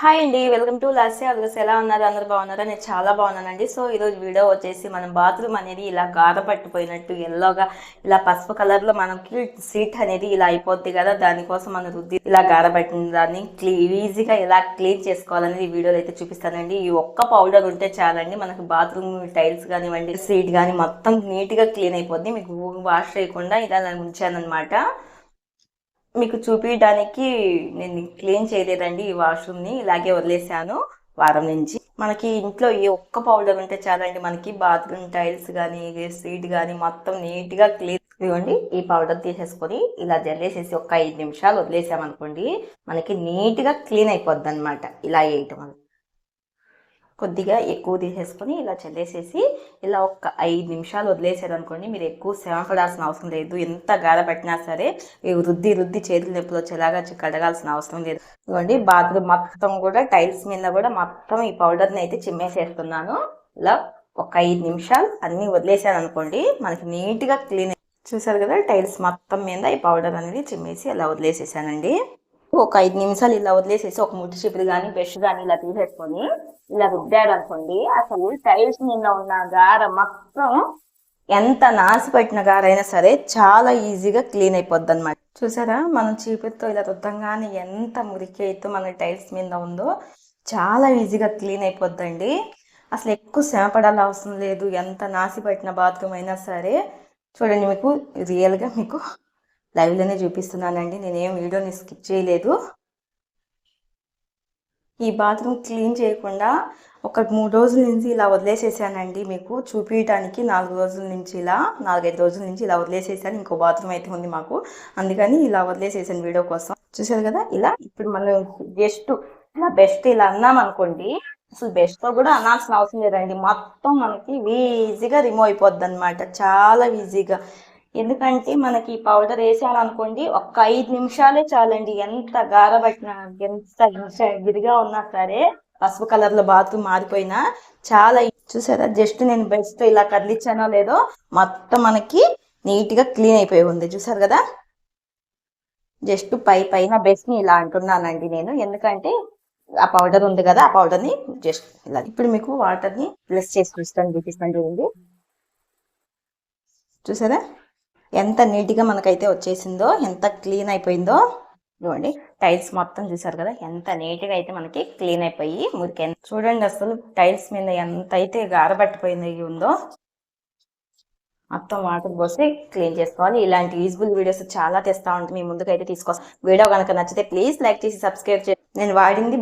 Hi అండి welcome to Lasya అల్గస్ ఎలా ఉన్నారు? అందరు బాగున్నారా? నేను చాలా బాగున్నానండి. సో ఈరోజు వీడియో వచ్చేసి మనం బాత్రూమ్ అనేది ఇలా గార పట్టిపోయినట్టు ఎల్లోగా ఇలా పసుపు కలర్లో మనకి సీట్ అనేది ఇలా అయిపోద్ది కదా. దానికోసం మనం రుద్ది ఇలా గార పట్టిన దాన్ని క్లీ ఈజీగా ఎలా క్లీన్ చేసుకోవాలనేది వీడియోలో అయితే చూపిస్తానండి. ఈ ఒక్క పౌడర్ ఉంటే చాలండి. మనకి బాత్రూమ్ టైల్స్ కానివ్వండి సీట్ కానీ మొత్తం నీట్గా క్లీన్ అయిపోద్ది. మీకు వాష్ చేయకుండా ఇలా ఉంచానమాట మీకు చూపించడానికి నేను క్లీన్ చేయలేదండి ఈ వాష్రూమ్ని ఇలాగే వదిలేసాను వారం నుంచి. మనకి ఇంట్లో ఈ ఒక్క పౌడర్ ఉంటే చాలండి మనకి బాత్రూమ్ టైల్స్ కానీ సీట్ కానీ మొత్తం నీట్గా క్లీన్ ఇవ్వండి. ఈ పౌడర్ తీసేసుకొని ఇలా జల్లేసేసి ఒక ఐదు నిమిషాలు వదిలేసామనుకోండి మనకి నీట్గా క్లీన్ అయిపోద్ది అనమాట ఇలా వేయటం వల్ల. కొద్దిగా ఎక్కువ తీసేసుకొని ఇలా చల్లేసేసి ఇలా ఒక ఐదు నిమిషాలు వదిలేసారు అనుకోండి మీరు ఎక్కువ శ్రమ పడాల్సిన అవసరం లేదు. ఎంత గార పెట్టినా సరే రుద్ది రుద్ది చేతులు నొప్పులు వచ్చేలాగా కడగాల్సిన అవసరం లేదు. ఇదిగోండి బాత్రూమ్ మొత్తం కూడా టైల్స్ మీద కూడా మొత్తం ఈ పౌడర్ని అయితే చిమ్మేసేస్తున్నాను. ఇలా ఒక ఐదు నిమిషాలు అన్ని వదిలేసాను అనుకోండి మనకి నీట్గా క్లీన్ చూసారు కదా టైల్స్ మొత్తం మీద ఈ పౌడర్ అనేది చిమ్మేసి ఇలా వదిలేసేసానండి. ఒక ఐదు నిమిషాలు ఇలా వదిలేసేసి ఒక ముద్దు చిపురు కానీ బ్రష్ కానీ ఇలా తీసేసుకొని ఇలా రుద్దాడు అనుకోండి అసలు టైల్స్ మీద ఉన్న గార మొత్తం ఎంత నాసిపెట్టిన గారైనా సరే చాలా ఈజీగా క్లీన్ అయిపోద్ది అనమాట చూసారా? మనం చీపుతో ఇలా రుద్దంగానే ఎంత మురికి అయితే మన టైల్స్ మీద ఉందో చాలా ఈజీగా క్లీన్ అయిపోద్దండి. అసలు ఎక్కువ శ్రమ పడాల్సిన అవసరం లేదు. ఎంత నాసిపెట్టిన బాత్రూమ్ అయినా సరే. చూడండి మీకు రియల్గా మీకు లైవ్లోనే చూపిస్తున్నానండి. నేనేం వీడియోని స్కిప్ చేయలేదు. ఈ బాత్రూమ్ క్లీన్ చేయకుండా ఒక మూడు రోజుల నుంచి ఇలా వదిలేసేసానండి మీకు. చూపించడానికి నాలుగు రోజుల నుంచి ఇలా నాలుగైదు రోజుల నుంచి ఇలా వదిలేసేసాను. ఇంకో బాత్రూమ్ అయితే ఉంది మాకు. అందుకని ఇలా వదిలేసేసాను వీడియో కోసం. చూసారు కదా? ఇలా ఇప్పుడు మనం జస్ట్ ఇలా బెస్ట్ ఇలా అన్నాం అనుకోండి అసలు బెస్ట్తో కూడా అనాల్సిన అవసరం లేదండి. మొత్తం మనకి ఈజీగా రిమూవ్ అయిపోద్ది అనమాట చాలా ఈజీగా ఎందుకంటే మనకి పౌడర్ వేసామనుకోండి ఒక్క ఐదు నిమిషాలే చాలండి. ఎంత గారబట్టినా ఎంత గిరిగా ఉన్నా సరే పసుపు కలర్లో బాత్రూమ్ మారిపోయినా చాలా చూసారా? జస్ట్ నేను బెస్ట్ ఇలా కదిలించానో లేదో మొత్తం మనకి నీట్గా క్లీన్ అయిపోయి ఉంది. చూసారు కదా? జస్ట్ పై పైన బెస్ట్ని ఇలా అంటున్నానండి నేను. ఎందుకంటే ఆ పౌడర్ ఉంది కదా ఆ పౌడర్ని జస్ట్ ఇలా ఇప్పుడు మీకు వాటర్ని ప్లస్ చేసి చూస్తాను చూపిస్తాను చూడండి చూసారా? ఎంత నీట్గా మనకైతే వచ్చేసిందో ఎంత క్లీన్ అయిపోయిందో చూడండి. టైల్స్ మొత్తం చూసారు కదా ఎంత నీట్గా అయితే మనకి క్లీన్ అయిపోయి మురికి ఎంత- చూడండి అసలు టైల్స్ మీద ఎంత అయితే గారబట్టిపోయింది ఉందో. మొత్తం వాటర్ పోసి క్లీన్ చేసుకోవాలి. ఇలాంటి యూజ్ఫుల్ వీడియోస్ చాలా తెస్తా ఉంటుంది మీ ముందుకైతే తీసుకోవాలి వీడియో కనుక నచ్చితే ప్లీజ్ లైక్ చేసి సబ్స్క్రైబ్ చేసి నేను వాడింది